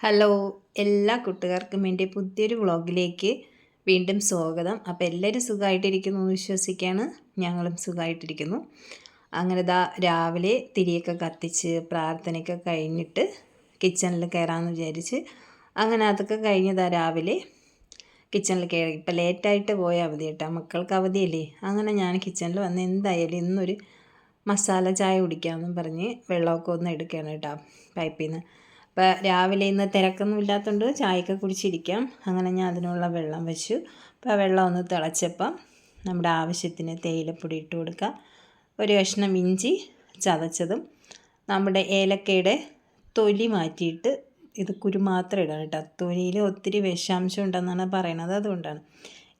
Hello എല്ലാ കൂട്ടുകാർക്കും എന്റെ പുതിയൊരു വ്ളോഗിലേക്ക് വീണ്ടും സ്വാഗതം. അപ്പോൾ എല്ലാവരും സുഖമായിട്ടിരിക്കുന്നു എന്ന് വിശ്വസിക്കുകയാണ്. ഞങ്ങളും സുഖമായിട്ടിരിക്കുന്നു. അങ്ങനെ ദാ രാവിലെ തിരിയൊക്കെ കത്തിച്ച് പ്രാർത്ഥനയൊക്കെ കഴിഞ്ഞിട്ട് കിച്ചണിൽ കയറാമെന്ന് വിചാരിച്ച് അങ്ങനെ അതൊക്കെ കഴിഞ്ഞതാ രാവിലെ കിച്ചണിൽ കയറി. ഇപ്പം ലേറ്റായിട്ട് പോയ അവധി കേട്ടോ. മക്കൾക്ക് അവധിയല്ലേ? അങ്ങനെ ഞാൻ കിച്ചണിൽ വന്ന് എന്തായാലും ഇന്നൊരു മസാല ചായ കുടിക്കാമെന്നും പറഞ്ഞ് വെള്ളമൊക്കെ ഒന്ന് എടുക്കുകയാണ് കേട്ടോ പൈപ്പിൽ നിന്ന്. അപ്പോൾ രാവിലെ ഇന്ന് തിരക്കൊന്നും ഇല്ലാത്തതുകൊണ്ട് ചായയൊക്കെ കുടിച്ചിരിക്കാം. അങ്ങനെ ഞാൻ അതിനുള്ള വെള്ളം വെച്ചു. അപ്പോൾ വെള്ളം ഒന്ന് തിളച്ചപ്പം നമ്മുടെ ആവശ്യത്തിന് തേയിലപ്പൊടി ഇട്ട് കൊടുക്കുക ഒരു കഷ്ണം ഇഞ്ചി ചതച്ചതും നമ്മുടെ ഏലക്കയുടെ തൊലി മാറ്റിയിട്ട് ഇത് കുരു മാത്രം ഇടണം കേട്ടോ. തൊലിയിൽ ഒത്തിരി വിഷാംശം ഉണ്ടെന്നാണ് പറയണത് അതുകൊണ്ടാണ്.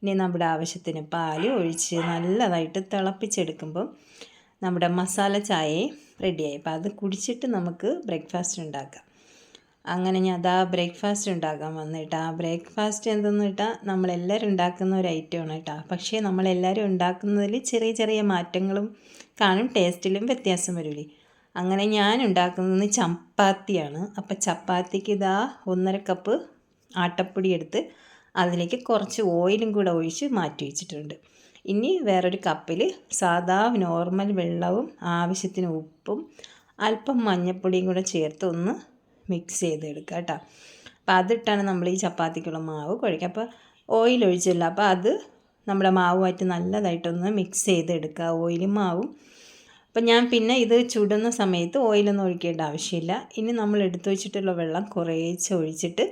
ഇനി നമ്മുടെ ആവശ്യത്തിന് പാൽ ഒഴിച്ച് നല്ലതായിട്ട് തിളപ്പിച്ചെടുക്കുമ്പം നമ്മുടെ മസാല ചായയും റെഡിയായി അപ്പോൾ അത് കുടിച്ചിട്ട് നമുക്ക് ബ്രേക്ക്ഫാസ്റ്റ് ഉണ്ടാക്കാം. അങ്ങനെ ഞാൻ അതാ ബ്രേക്ക്ഫാസ്റ്റ് ഉണ്ടാക്കാൻ വന്നിട്ട്. ആ ബ്രേക്ക്ഫാസ്റ്റ് എന്തെന്ന് വെച്ചാൽ നമ്മളെല്ലാവരും ഉണ്ടാക്കുന്ന ഒരു ഐറ്റമാണ് കേട്ടോ പക്ഷേ നമ്മളെല്ലാവരും ഉണ്ടാക്കുന്നതിൽ ചെറിയ ചെറിയ മാറ്റങ്ങളും കാണും ടേസ്റ്റിലും വ്യത്യാസം വരില്ലേ അങ്ങനെ ഞാൻ ഉണ്ടാക്കുന്നത് ചപ്പാത്തിയാണ്. അപ്പോൾ ചപ്പാത്തിക്ക് ഇതാ ഒന്നര കപ്പ് ആട്ടപ്പൊടി എടുത്ത് അതിലേക്ക് കുറച്ച് ഓയിലും കൂടെ ഒഴിച്ച് മാറ്റി വെച്ചിട്ടുണ്ട്. ഇനി വേറൊരു കപ്പിൽ സാധാ നോർമൽ വെള്ളവും ആവശ്യത്തിന് ഉപ്പും അല്പം മഞ്ഞൾപ്പൊടിയും കൂടെ ചേർത്ത് ഒന്ന് മിക്സ് ചെയ്തെടുക്കുക കേട്ടോ. അപ്പോൾ അതിട്ടാണ് നമ്മൾ ഈ ചപ്പാത്തിക്കുള്ള മാവ് കുഴക്കുക. അപ്പോൾ ഓയിൽ ഒഴിച്ചില്ല അപ്പോൾ അത് നമ്മുടെ മാവുമായിട്ട് നല്ലതായിട്ടൊന്ന് മിക്സ് ചെയ്തെടുക്കുക ഓയിലും മാവും. അപ്പം ഞാൻ പിന്നെ ഇത് ചുടുന്ന സമയത്ത് ഓയിലൊന്നും ഒഴിക്കേണ്ട ആവശ്യമില്ല. ഇനി നമ്മൾ എടുത്തു വെച്ചിട്ടുള്ള വെള്ളം കുറേച്ച് ഒഴിച്ചിട്ട്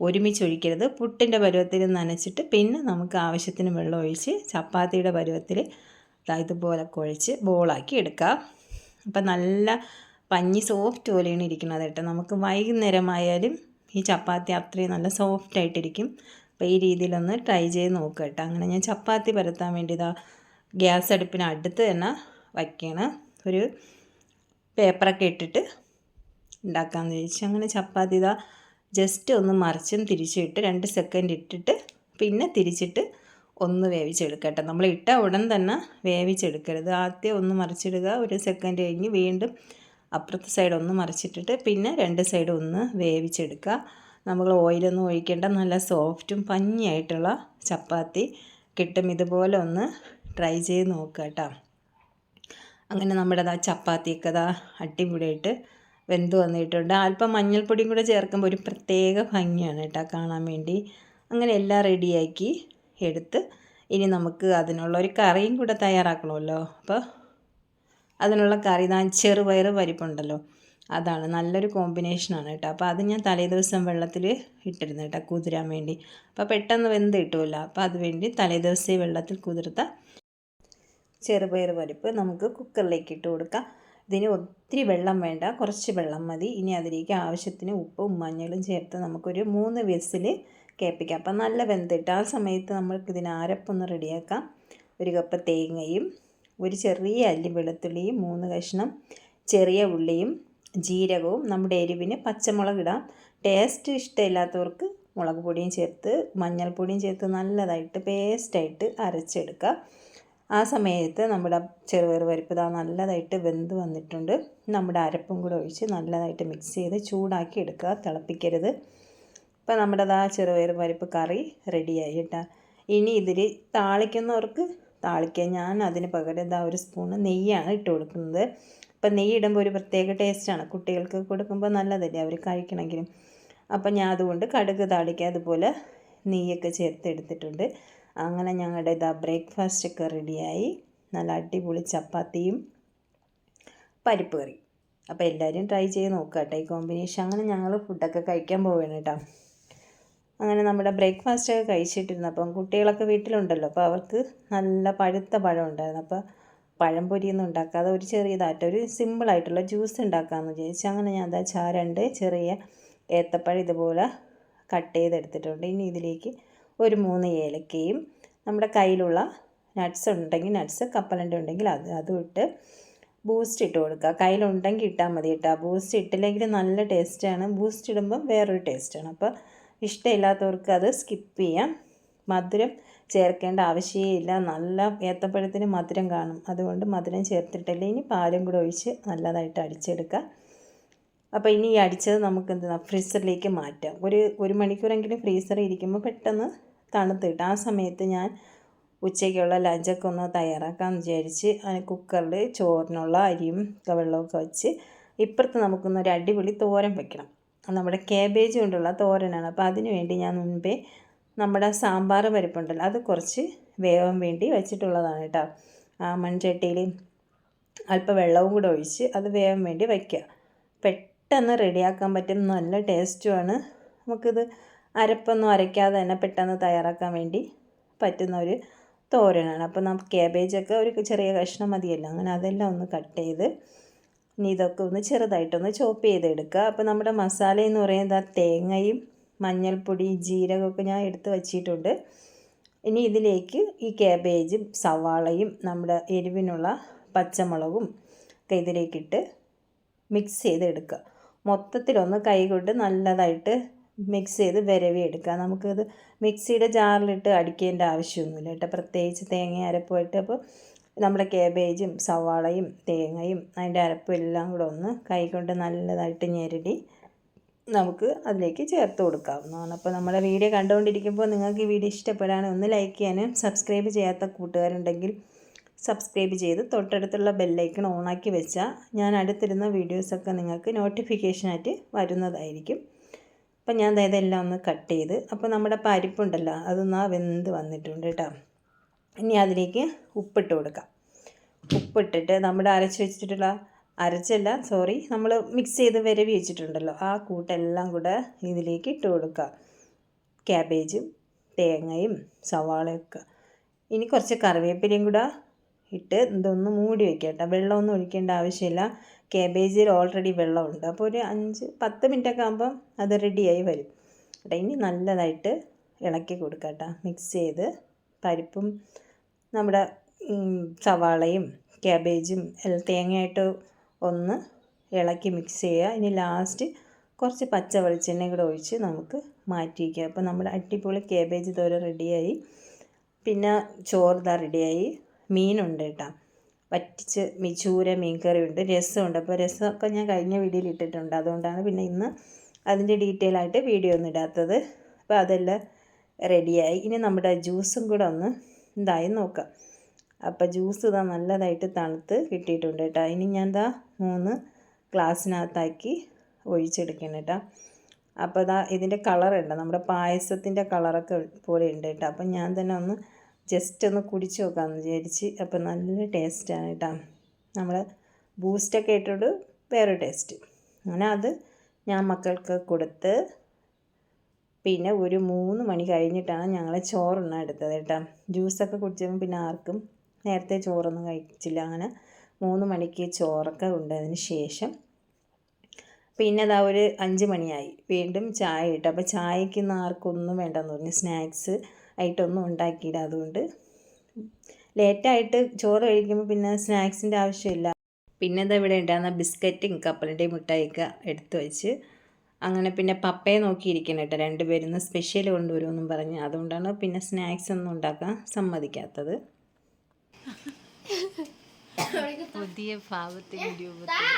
ഒരുമിച്ച് ഒഴിക്കരുത്. പുട്ടിന്റെ പരുവത്തിൽ നനച്ചിട്ട് പിന്നെ നമുക്ക് ആവശ്യത്തിന് വെള്ളം ഒഴിച്ച് ചപ്പാത്തിയുടെ പരുവത്തിൽ ഇതുപോലെ കുഴച്ച് ബോളാക്കി എടുക്കുക അപ്പം നല്ല പഞ്ഞി സോഫ്റ്റ് പോലെയാണ് ഇരിക്കുന്നത് കേട്ടോ. നമുക്ക് വൈകുന്നേരമായാലും ഈ ചപ്പാത്തി അത്രയും നല്ല സോഫ്റ്റ് ആയിട്ടിരിക്കും. അപ്പോൾ ഈ രീതിയിലൊന്ന് ട്രൈ ചെയ്ത് നോക്കുക കേട്ടോ. അങ്ങനെ ഞാൻ ചപ്പാത്തി പരത്താൻ വേണ്ടി ഇതാ ഗ്യാസ് അടുപ്പിന് അടുത്ത് തന്നെ വയ്ക്കണം ഒരു പേപ്പറൊക്കെ ഇട്ടിട്ട് ഉണ്ടാക്കാമെന്ന് ചോദിച്ചു അങ്ങനെ ചപ്പാത്തി ഇതാ ജസ്റ്റ് ഒന്ന് മറിച്ചും തിരിച്ചും ഇട്ട് രണ്ട് സെക്കൻഡ് ഇട്ടിട്ട് പിന്നെ തിരിച്ചിട്ട് ഒന്ന് വേവിച്ചെടുക്കട്ടെ നമ്മൾ ഇട്ട ഉടൻ തന്നെ വേവിച്ചെടുക്കരുത്. ആദ്യം ഒന്ന് മറിച്ചിടുക. ഒരു സെക്കൻഡ് കഴിഞ്ഞ് വീണ്ടും അപ്പുറത്തെ സൈഡ് ഒന്ന് മറിച്ചിട്ടിട്ട് പിന്നെ രണ്ട് സൈഡ് ഒന്ന് വേവിച്ചെടുക്കുക. നമ്മൾ ഓയിലൊന്നും ഒഴിക്കേണ്ട നല്ല സോഫ്റ്റും പഞ്ഞിയായിട്ടുള്ള ചപ്പാത്തി കിട്ടും. ഇതുപോലെ ഒന്ന് ട്രൈ ചെയ്ത് നോക്കുക കേട്ടോ. അങ്ങനെ നമ്മുടെ ആ ചപ്പാത്തിയൊക്കെ അതാ അടിപൊളിയായിട്ട് വെന്ത് വന്നിട്ടുണ്ട്. അല്പം മഞ്ഞൾപ്പൊടിയും കൂടെ ചേർക്കുമ്പോൾ ഒരു പ്രത്യേക ഭംഗിയാണ് കേട്ടോ കാണാൻ വേണ്ടി. അങ്ങനെ എല്ലാം റെഡിയാക്കി എടുത്ത് ഇനി നമുക്ക് അതിനുള്ള ഒരു കറിയും കൂടെ തയ്യാറാക്കണമല്ലോ. അപ്പോൾ അതിനുള്ള കറി ഞാൻ ചെറുപയർ പരിപ്പുണ്ടല്ലോ. അതാണ്. നല്ലൊരു കോമ്പിനേഷനാണ് കേട്ടോ. അപ്പോൾ അത് ഞാൻ തലേ ദിവസം വെള്ളത്തിൽ ഇട്ടിരുന്നു കേട്ടോ കുതിരാൻ വേണ്ടി. അപ്പോൾ പെട്ടെന്ന് വെന്ത് കിട്ടുമല്ലോ അപ്പോൾ അത് വേണ്ടി തലേ ദിവസം വെള്ളത്തിൽ കുതിർത്ത ചെറുപയർ പരിപ്പ് നമുക്ക് കുക്കറിലേക്ക് ഇട്ട് കൊടുക്കാം. ഇതിന് ഒത്തിരി വെള്ളം വേണ്ട. കുറച്ച് വെള്ളം മതി. ഇനി അതിലേക്ക് ആവശ്യത്തിന് ഉപ്പും മഞ്ഞളും ചേർത്ത് നമുക്കൊരു മൂന്ന് വിസിൽ കേൾപ്പിക്കാം അപ്പം നല്ല വെന്തിട്ട് ആ സമയത്ത് നമ്മൾക്ക് അരപ്പൊന്ന് റെഡിയാക്കാം. ഒരു കപ്പ് തേങ്ങയും ഒരു ചെറിയ അല്ലി വെളുത്തുള്ളിയും മൂന്ന് കഷ്ണം ചെറിയ ഉള്ളിയും ജീരകവും നമ്മുടെ എരിവിന് പച്ചമുളക് ഇടാം. ടേസ്റ്റ് ഇഷ്ടമില്ലാത്തവർക്ക് മുളക് പൊടിയും ചേർത്ത് മഞ്ഞൾപ്പൊടിയും ചേർത്ത് നല്ലതായിട്ട് പേസ്റ്റായിട്ട് അരച്ചെടുക്കുക. ആ സമയത്ത് നമ്മുടെ ചെറുപയർ പരിപ്പ് ഇതാ നല്ലതായിട്ട് വെന്ത് വന്നിട്ടുണ്ട്. നമ്മുടെ അരപ്പും കൂടെ ഒഴിച്ച് നല്ലതായിട്ട് മിക്സ് ചെയ്ത് ചൂടാക്കി എടുക്കുക. തിളപ്പിക്കരുത്. ഇപ്പം നമ്മുടെ ആ ചെറുപയർ പരിപ്പ് കറി റെഡിയായി കേട്ടോ. ഇനി ഇതിൽ താളിക്കുന്നവർക്ക് താളിക്കുക. ഞാൻ അതിന് പകരം ഇതാ ഒരു സ്പൂണ് നെയ്യാണ് ഇട്ട് കൊടുക്കുന്നത്. അപ്പം നെയ്യ് ഇടുമ്പോൾ ഒരു പ്രത്യേക ടേസ്റ്റാണ് കുട്ടികൾക്ക് കൊടുക്കുമ്പോൾ നല്ലതല്ലേ? അവർ കഴിക്കണമെങ്കിലും. അപ്പം ഞാൻ അതുകൊണ്ട് കടുക് താളിക്കുക. അതുപോലെ നെയ്യൊക്കെ ചേർത്ത് എടുത്തിട്ടുണ്ട്. അങ്ങനെ ഞങ്ങളുടെ ഇതാ ബ്രേക്ക്ഫാസ്റ്റ് ഒക്കെ റെഡിയായി നല്ല അടിപൊളി ചപ്പാത്തിയും പരിപ്പ് കറി അപ്പോൾ എല്ലാവരും ട്രൈ ചെയ്ത് നോക്കുക കേട്ടോ ഈ കോമ്പിനേഷൻ അങ്ങനെ ഞങ്ങൾ ഫുഡൊക്കെ കഴിക്കാൻ പോവുകയാണ് കേട്ടോ. അങ്ങനെ നമ്മുടെ ബ്രേക്ക്ഫാസ്റ്റ് ഒക്കെ കഴിച്ചിട്ടിരുന്നപ്പം കുട്ടികളൊക്കെ വീട്ടിലുണ്ടല്ലോ. അപ്പോൾ അവർക്ക് നല്ല പഴുത്ത പഴം ഉണ്ടായിരുന്നു. അപ്പോൾ പഴംപൊരിയൊന്നും ഉണ്ടാക്കാതെ ഒരു ചെറിയതായിട്ട് ഒരു സിമ്പിളായിട്ടുള്ള ജ്യൂസ് ഉണ്ടാക്കാമെന്ന് വിചാരിച്ചു. അങ്ങനെ ഞാൻ എന്താ രണ്ട് ചെറിയ ഏത്തപ്പഴം ഇതുപോലെ കട്ട് ചെയ്തെടുത്തിട്ടുണ്ട്. ഇനി ഇതിലേക്ക് ഒരു മൂന്ന് ഏലക്കയും നമ്മുടെ കയ്യിലുള്ള നട്ട്സ് ഉണ്ടെങ്കിൽ നട്ട്സ് കപ്പലണ്ട ഉണ്ടെങ്കിൽ അത് അതും ഇട്ട് ബൂസ്റ്റ് ഇട്ട് കൊടുക്കുക. കയ്യിലുണ്ടെങ്കിൽ ഇട്ടാൽ മതി കേട്ടോ. ബൂസ്റ്റ് ഇട്ടില്ലെങ്കിൽ നല്ല ടേസ്റ്റാണ് ബൂസ്റ്റ് ഇടുമ്പം വേറൊരു ടേസ്റ്റാണ് അപ്പോൾ ഇഷ്ടമില്ലാത്തവർക്ക് അത് സ്കിപ്പ് ചെയ്യാം. മധുരം ചേർക്കേണ്ട ആവശ്യമില്ല. നല്ല ഏത്തപ്പഴത്തിന് മധുരം കാണും. അതുകൊണ്ട് മധുരം ചേർത്തിട്ടില്ല. ഇനി പാലും കൂടെ ഒഴിച്ച് നല്ലതായിട്ട് അടിച്ചെടുക്കുക അപ്പോൾ ഇനി ഈ അടിച്ചത് നമുക്ക് എന്താ ഫ്രീസറിലേക്ക് മാറ്റാം. ഒരു ഒരു മണിക്കൂറെങ്കിലും ഫ്രീസറിൽ ഇരിക്കുമ്പോൾ പെട്ടെന്ന് തണുത്ത് കിട്ടും. ആ സമയത്ത് ഞാൻ ഉച്ചയ്ക്കുള്ള ലഞ്ചൊക്കെ ഒന്ന് തയ്യാറാക്കാമെന്ന് വിചാരിച്ച് കുക്കറിൽ ചോറിനുള്ള അരിയും വെള്ളമൊക്കെ വെച്ച് ഇപ്പുറത്ത് നമുക്കൊന്നൊരു അടിപൊളി തോരൻ വെക്കണം. നമ്മുടെ കാബേജ് കൊണ്ടുള്ള തോരനാണ്. അപ്പോൾ അതിന് വേണ്ടി ഞാൻ മുൻപേ നമ്മുടെ സാമ്പാർ പരിപ്പുണ്ടല്ലോ അത് കുറച്ച് വേവാൻ വേണ്ടി വെച്ചിട്ടുള്ളതാണ് കേട്ടോ. ആ മൺചട്ടിയിൽ അല്പം വെള്ളവും കൂടെ ഒഴിച്ച് അത് വേവാൻ വേണ്ടി വയ്ക്കുക പെട്ടെന്ന് റെഡിയാക്കാൻ പറ്റും നല്ല ടേസ്റ്റുമാണ് നമുക്കിത് അരപ്പൊന്നും അരയ്ക്കാതെ തന്നെ പെട്ടെന്ന് തയ്യാറാക്കാൻ വേണ്ടി പറ്റുന്ന ഒരു തോരനാണ്. അപ്പോൾ നമുക്ക് ക്യാബേജൊക്കെ ഒരു ചെറിയ കഷ്ണം മതിയല്ലോ അങ്ങനെ അതെല്ലാം ഒന്ന് കട്ട് ചെയ്ത് ഇനി ഇതൊക്കെ ഒന്ന് ചെറുതായിട്ടൊന്ന് ചോപ്പ് ചെയ്തെടുക്കുക. അപ്പോൾ നമ്മുടെ മസാല എന്ന് പറയുന്നത് ആ തേങ്ങയും മഞ്ഞൾപ്പൊടി ജീരകമൊക്കെ ഞാൻ എടുത്ത് വച്ചിട്ടുണ്ട്. ഇനി ഇതിലേക്ക് ഈ ക്യാബേജും സവാളയും നമ്മുടെ എരിവിനുള്ള പച്ചമുളകും ഒക്കെ ഇതിലേക്കിട്ട് മിക്സ് ചെയ്തെടുക്കുക. മൊത്തത്തിലൊന്ന് കൈകൊണ്ട് നല്ലതായിട്ട് മിക്സ് ചെയ്ത് വിരവി എടുക്കുക നമുക്കത് മിക്സിയുടെ ജാറിലിട്ട് അടിക്കേണ്ട ആവശ്യമൊന്നുമില്ല കേട്ടോ. പ്രത്യേകിച്ച് തേങ്ങ അരപ്പുമായിട്ട് അപ്പോൾ നമ്മുടെ കേബേജും സവാളയും തേങ്ങയും അതിന്റെ അരപ്പും എല്ലാം കൂടെ ഒന്ന് കൈകൊണ്ട് നല്ലതായിട്ട് ഞെരടി നമുക്ക് അതിലേക്ക് ചേർത്ത് കൊടുക്കാവുന്നതാണ്. അപ്പോൾ നമ്മുടെ വീഡിയോ കണ്ടുകൊണ്ടിരിക്കുമ്പോൾ നിങ്ങൾക്ക് ഈ വീഡിയോ ഇഷ്ടപ്പെടാനും ഒന്ന് ലൈക്ക് ചെയ്യാനും സബ്സ്ക്രൈബ് ചെയ്യാത്ത കൂട്ടുകാരുണ്ടെങ്കിൽ സബ്സ്ക്രൈബ് ചെയ്ത് തൊട്ടടുത്തുള്ള ബെല്ലൈക്കൺ ഓണാക്കി വെച്ചാൽ ഞാൻ അടുത്തിരുന്ന വീഡിയോസൊക്കെ നിങ്ങൾക്ക് നോട്ടിഫിക്കേഷനായിട്ട് വരുന്നതായിരിക്കും. അപ്പം ഞാൻ ഇതെല്ലാം ഒന്ന് കട്ട് ചെയ്ത് അപ്പോൾ നമ്മുടെ പരിപ്പുണ്ടല്ലോ അതൊന്ന് വെന്ത് വന്നിട്ടുണ്ട് കേട്ടോ. ഇനി അതിലേക്ക് ഉപ്പിട്ട് കൊടുക്കാം. ഉപ്പിട്ടിട്ട് നമ്മൾ അരച്ച് വെച്ചിട്ടുള്ള അരച്ചല്ല സോറി നമ്മൾ മിക്സ് ചെയ്ത് വിരവി വെച്ചിട്ടുണ്ടല്ലോ ആ കൂട്ടെല്ലാം കൂടെ ഇതിലേക്ക് ഇട്ട് കൊടുക്കുക. ക്യാബേജും തേങ്ങയും സവാളയൊക്കെ ഇനി കുറച്ച് കറിവേപ്പിലയും കൂടെ ഇട്ട് ഇതൊന്ന് മൂടി വെക്കട്ടെ കേട്ടോ. വെള്ളമൊന്നും ഒഴിക്കേണ്ട ആവശ്യമില്ല. ക്യാബേജിൽ ഓൾറെഡി വെള്ളമുണ്ട്. അപ്പോൾ ഒരു അഞ്ച് പത്ത് മിനിറ്റൊക്കെ ആകുമ്പം അത് റെഡിയായി വരും. കേട്ടോ ഇനി നല്ലതായിട്ട് ഇളക്കി കൊടുക്കാം കേട്ടോ. മിക്സ് ചെയ്ത് പരിപ്പും നമ്മുടെ സവാളയും ക്യാബേജും എല്ലാം തേങ്ങയായിട്ട് ഒന്ന് ഇളക്കി മിക്സ് ചെയ്യുക. ഇനി ലാസ്റ്റ് കുറച്ച് പച്ച വെളിച്ചെണ്ണ കൂടെ ഒഴിച്ച് നമുക്ക് മാറ്റി വയ്ക്കുക അപ്പോൾ നമ്മുടെ അടിപൊളി ക്യാബേജ് തോര റെഡിയായി പിന്നെ ചോറ് ഇതാ റെഡിയായി മീനുണ്ട് കേട്ടോ. വറ്റിച്ച് മിച്ചൂര മീൻ ഉണ്ട്. രസമുണ്ട്. അപ്പോൾ രസമൊക്കെ ഞാൻ കഴിഞ്ഞ വീഡിയോയിൽ ഇട്ടിട്ടുണ്ട്. അതുകൊണ്ടാണ് പിന്നെ ഇന്ന് അതിന്റെ ഡീറ്റെയിൽ ആയിട്ട് വീഡിയോ ഒന്നും ഇടാത്തത്. അപ്പോൾ അതെല്ലാം റെഡിയായി ഇനി നമ്മുടെ ജ്യൂസും കൂടെ ഒന്ന് ഇതായി നോക്കാം. അപ്പോൾ ജ്യൂസ് ഇതാ നല്ലതായിട്ട് തണുത്ത് കിട്ടിയിട്ടുണ്ട് കേട്ടോ. ഇനി ഞാൻ ഇതാ മൂന്ന് ഗ്ലാസ്സിനകത്താക്കി ഒഴിച്ചെടുക്കണം കേട്ടോ. അപ്പോൾ ഇതാ ഇതിന്റെ കളറുണ്ട് നമ്മുടെ പായസത്തിന്റെ കളറൊക്കെ പോലെ ഉണ്ട് കേട്ടോ. അപ്പം ഞാൻ തന്നെ ഒന്ന് ജസ്റ്റ് ഒന്ന് കുടിച്ച് നോക്കാമെന്ന് വിചാരിച്ച് അപ്പോൾ നല്ല ടേസ്റ്റാണ് കേട്ടോ. നമ്മൾ ബൂസ്റ്റൊക്കെ ഇട്ടിട്ട് വേറെ ടേസ്റ്റ് അങ്ങനെ അത് ഞാൻ മക്കൾക്ക് കൊടുത്ത് പിന്നെ ഒരു മൂന്ന് മണി കഴിഞ്ഞിട്ടാണ് ഞങ്ങൾ ചോറെണ്ണം എടുത്തത് കേട്ടോ. ജ്യൂസൊക്കെ കുടിച്ചപ്പോൾ പിന്നെ ആർക്കും നേരത്തെ ചോറൊന്നും കഴിച്ചില്ല. അങ്ങനെ മൂന്ന് മണിക്ക് ചോറൊക്കെ ഉണ്ടതിന് ശേഷം പിന്നെ അതാ ഒരു അഞ്ച് മണിയായി. വീണ്ടും ചായ ഇട്ടു. അപ്പോൾ ചായയ്ക്ക് ഇന്ന് ആർക്കൊന്നും വേണ്ടെന്ന് പറഞ്ഞു. സ്നാക്സ് ആയിട്ടൊന്നും ഉണ്ടാക്കിയില്ല. അതുകൊണ്ട് ലേറ്റായിട്ട് ചോറ് കഴിക്കുമ്പോൾ പിന്നെ സ്നാക്സിന്റെ ആവശ്യമില്ല. പിന്നെ ഇതാ ഇവിടെ ഉണ്ടാകുന്ന ബിസ്ക്കറ്റും കപ്പലിന്റെയും മുട്ടായിക്ക എടുത്തു വെച്ച് അങ്ങനെ പിന്നെ പപ്പയെ നോക്കിയിരിക്കണം കേട്ടോ. രണ്ടുപേരും സ്പെഷ്യൽ കൊണ്ടുവരുമെന്നും പറഞ്ഞ്. അതുകൊണ്ടാണ് പിന്നെ സ്നാക്സ് ഒന്നും ഉണ്ടാക്കാൻ സമ്മതിക്കാത്തത്. പുതിയ രൂപത്തിൽ.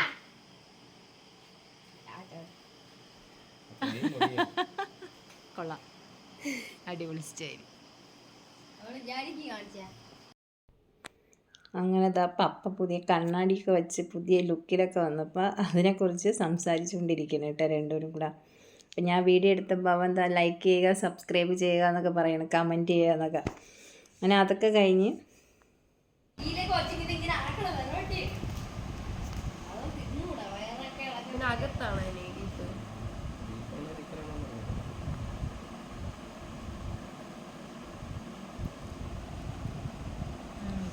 കൊള്ളാം. അടിപൊളി സ്റ്റൈൽ. അങ്ങനെ ദാ പപ്പ പുതിയ കണ്ണാടിയൊക്കെ വെച്ച് പുതിയ ലുക്കിലൊക്കെ വന്നപ്പോൾ അതിനെക്കുറിച്ച് സംസാരിച്ചുകൊണ്ടിരിക്കണം കേട്ടോ രണ്ടുപേരും കൂടെ. അപ്പം ഞാൻ വീഡിയോ എടുത്തപ്പോൾ അവൻ എന്താ ലൈക്ക് ചെയ്യുക സബ്സ്ക്രൈബ് ചെയ്യുക എന്നൊക്കെ പറയണം കമന്റ് ചെയ്യുക എന്നൊക്കെ. അങ്ങനെ അതൊക്കെ കഴിഞ്ഞ്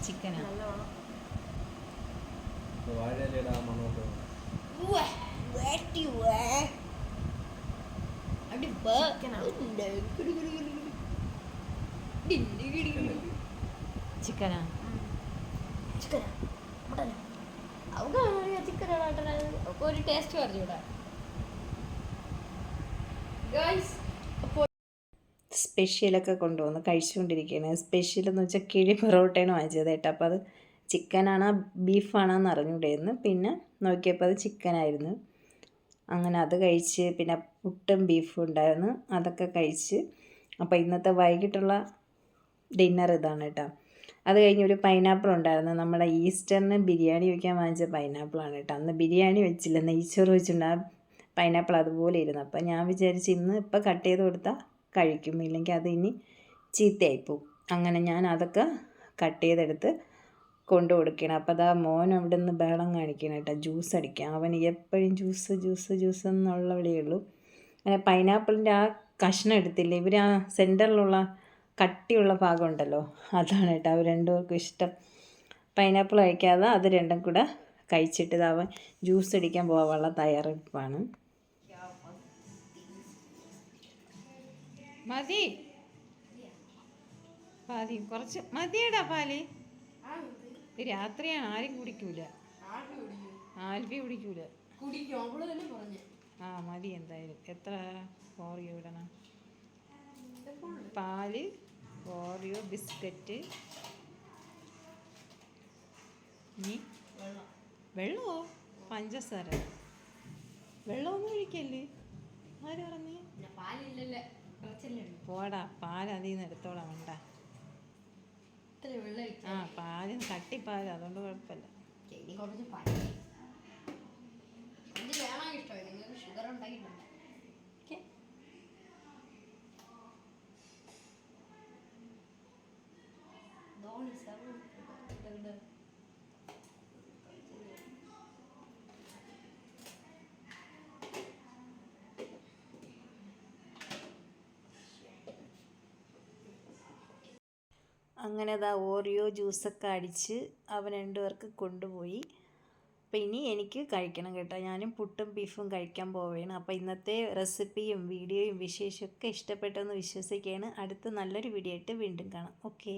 ചിക്കനാ. ഒരു ടേസ്റ്റ് പറഞ്ഞൂടാ സ്പെഷ്യലൊക്കെ കൊണ്ടുവന്ന് കഴിച്ചുകൊണ്ടിരിക്കുകയാണ്. സ്പെഷ്യൽ എന്ന് വെച്ചാൽ കിഴി പൊറോട്ടയാണ് വാങ്ങിച്ചത് കേട്ടോ അപ്പോൾ അത് ചിക്കനാണോ ബീഫാണോ എന്ന് അറിഞ്ഞൂടായിരുന്നു പിന്നെ നോക്കിയപ്പോൾ അത് ചിക്കനായിരുന്നു. അങ്ങനെ അത് കഴിച്ച് പിന്നെ പുട്ടും ബീഫും ഉണ്ടായിരുന്നു. അതൊക്കെ കഴിച്ച് അപ്പോൾ ഇന്നത്തെ വൈകിട്ടുള്ള ഡിന്നർ ഇതാണ് കേട്ടോ. അത് കഴിഞ്ഞ് ഒരു പൈനാപ്പിൾ ഉണ്ടായിരുന്നു. നമ്മുടെ ഈസ്റ്ററിന് ബിരിയാണി വയ്ക്കാൻ വാങ്ങിച്ച പൈനാപ്പിളാണ് കേട്ടോ. അന്ന് ബിരിയാണി വെച്ചില്ല നെയ്ച്ചോറ് വെച്ചിട്ടുണ്ട് ആ പൈനാപ്പിൾ അതുപോലെ ഇരുന്നു അപ്പോൾ ഞാൻ വിചാരിച്ച് ഇന്ന് ഇപ്പോൾ കട്ട് ചെയ്ത് കൊടുത്താൽ കഴിക്കും. ഇല്ലെങ്കിൽ അത് ഇനി ചീത്തയായി പോകും. അങ്ങനെ ഞാൻ അതൊക്കെ കട്ട് ചെയ്തെടുത്ത് കൊണ്ടു കൊടുക്കണം അപ്പോൾ അതാ മോൻ അവിടെ നിന്ന് ബഹളം കാണിക്കണം കേട്ടോ. ജ്യൂസ് അടിക്കാം അവൻ എപ്പോഴും ജ്യൂസ് ജ്യൂസ് ജ്യൂസ് എന്നുള്ള വിളിയുള്ളൂ അങ്ങനെ പൈനാപ്പിളിന്റെ ആ കഷ്ണം എടുത്തില്ലേ? ഇവർ ആ സെന്ററിലുള്ള കട്ടിയുള്ള ഭാഗം ഉണ്ടല്ലോ. അതാണ് കേട്ടോ അവർ രണ്ടുപേർക്കും ഇഷ്ടം. പൈനാപ്പിൾ കഴിക്കാതെ അത് രണ്ടും കൂടെ കഴിച്ചിട്ട് അവൻ ജ്യൂസ് അടിക്കാൻ പോകാനുള്ള തയ്യാറെടുപ്പാണ്. മതി. പാതി കുറച്ച് മതിയടാ പാൽ. രാത്രിയാണ് ആരും കുടിക്കൂല. ആൽബി കുടിക്കൂല. ആ മതി എന്തായാലും. എത്ര ഓറിയോ ഇടണം? പാൽ ഓറിയോ ബിസ്ക്കറ്റ്. ഇനി വെള്ളമോ? പഞ്ചസാര. വെള്ളമൊന്നും ഒഴിക്കല്ലേ? ആര് പറഞ്ഞേ? പാലില്ലല്ലേ. പോടാ പാൽ അതിൽ നിന്ന് എടുത്തോളാം വേണ്ട. ആ പാൽ കട്ടിപ്പാൽ അതുകൊണ്ട് കുഴപ്പമില്ല. ഷുഗർ അങ്ങനെ അതാ ഓറിയോ ജ്യൂസൊക്കെ അടിച്ച് അവൻ രണ്ടുപേർക്ക് കൊണ്ടുപോയി. അപ്പം ഇനി എനിക്ക് കഴിക്കണം കേട്ടോ. ഞാനും പുട്ടും ബീഫും കഴിക്കാൻ പോവുകയാണ്. അപ്പോൾ ഇന്നത്തെ റെസിപ്പിയും വീഡിയോയും വിശേഷമൊക്കെ ഇഷ്ടപ്പെട്ടെന്ന് വിശ്വസിക്കുകയാണ്. അടുത്ത നല്ലൊരു വീഡിയോ ആയിട്ട് വീണ്ടും കാണാം. ഓക്കെ.